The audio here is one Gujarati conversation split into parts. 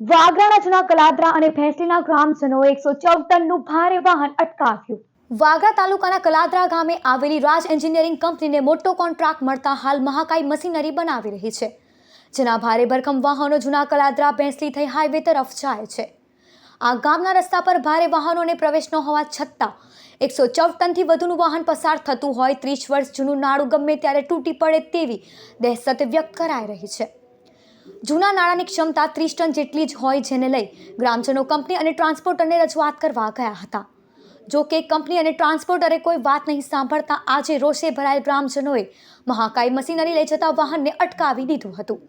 વાગરાના જૂના કલાદરા અને ભેંસલીના ગ્રામજનોએ એકસો ચૌદ ટનનું ભારે વાહન અટકાવ્યું. વાગરા તાલુકાના કલાદરા ગામે આવેલી રાજ એન્જિનિયરિંગ કંપનીને મોટો કોન્ટ્રાક્ટ મળતા હાલ મહાકાય મશીનરી બનાવી રહી છે, જેના ભારે ભરખમ વાહનો જૂના કલાદરા, ભેંસલી થઈ હાઈવે તરફ જાય છે. આ ગામના રસ્તા પર ભારે વાહનોને પ્રવેશ ન હોવા છતાં એકસો ચૌદ ટનથી વધુનું વાહન પસાર થતું હોય, ત્રીસ વર્ષ જૂનું નાળું ગમે ત્યારે તૂટી પડે તેવી દહેશત વ્યક્ત કરાઈ રહી છે. જૂના નાણાંની ક્ષમતા ત્રીસ ટન જેટલી જ હોય જેને લઈ ગ્રામજનો કંપની અને ટ્રાન્સપોર્ટરને રજૂઆત કરવા ગયા હતા. જો કે કંપની અને ટ્રાન્સપોર્ટરે કોઈ વાત નહીં સાંભળતા આજે રોષે ભરાયેલ ગ્રામજનોએ મહાકાય મશીનરી લઈ જતા વાહનને અટકાવી દીધું હતું.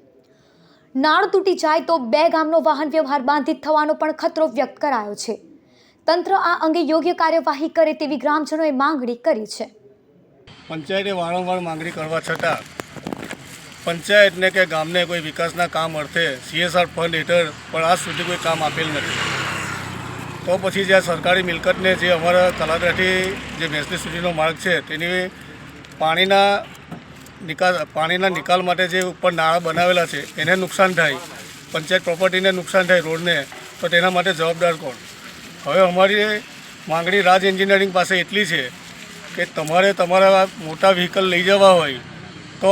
નાળ તૂટી જાય તો બે ગામનો વાહન વ્યવહાર બાંધિત થવાનો પણ ખતરો વ્યક્ત કરાયો છે. તંત્ર આ અંગે યોગ્ય કાર્યવાહી કરે તેવી ગ્રામજનોએ માંગણી કરી છે. પંચાયતે વારંવાર માંગણી કરવા છતાં પંચાયતને કે ગામને કોઈ વિકાસના કામ અર્થે સીએસઆર ફંડ હેઠળ પણ આજ સુધી કોઈ કામ આપેલ નથી. તો પછી જે સરકારી મિલકતને જે અમારા તલાદરાથી જે મેસલી સુધીનો માર્ગ છે, તેની પાણીના નિકાલ પાણીના નિકાલ માટે જે ઉપર નાળા બનાવેલા છે, એને નુકસાન થાય, પંચાયત પ્રોપર્ટીને નુકસાન થાય રોડને, તો તેના માટે જવાબદાર કોણ? હવે અમારી માંગણી રાજ એન્જિનિયરિંગ પાસે એટલી છે કે તમારે તમારા મોટા વ્હીકલ લઈ જવા હોય, તો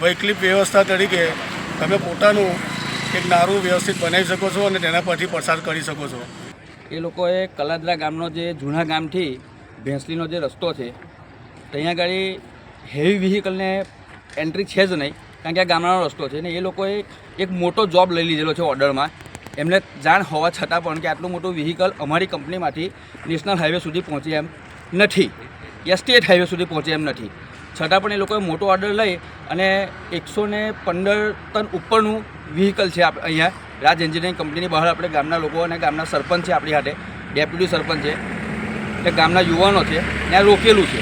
વૈકલ્પિક વ્યવસ્થા તરીકે તમે પોતાનું એક નારું વ્યવસ્થિત બનાવી શકો છો અને તેના પરથી પસાર કરી શકો છો. એ લોકોએ કલાદરા ગામનો જે જૂના ગામથી ભેંસલીનો જે રસ્તો છે, ત્યાં આગળ હેવી વ્હીકલને એન્ટ્રી છે જ નહીં, કારણ કે આ ગામડાનો રસ્તો છે ને એ લોકોએ એક મોટો જોબ લઈ લીધેલો છે ઓર્ડરમાં એમને જાણ હોવા છતાં પણ કે આટલું મોટું વ્હીકલ અમારી કંપનીમાંથી નેશનલ હાઈવે સુધી પહોંચે એમ નથી. યા સ્ટેટ હાઈવે સુધી પહોંચે એમ નથી. છતાં પણ એ લોકોએ મોટો ઓર્ડર લઈ અને એકસો ને પંદર ટન ઉપરનું વ્હીકલ છે આપણે અહીંયા રાજ એન્જિનિયરિંગ કંપનીની બહાર આપણે ગામના લોકો અને ગામના સરપંચ છે આપણી સાથે ડેપ્યુટી સરપંચ છે, એટલે ગામના યુવાનો છે, ત્યાં રોકેલું છે.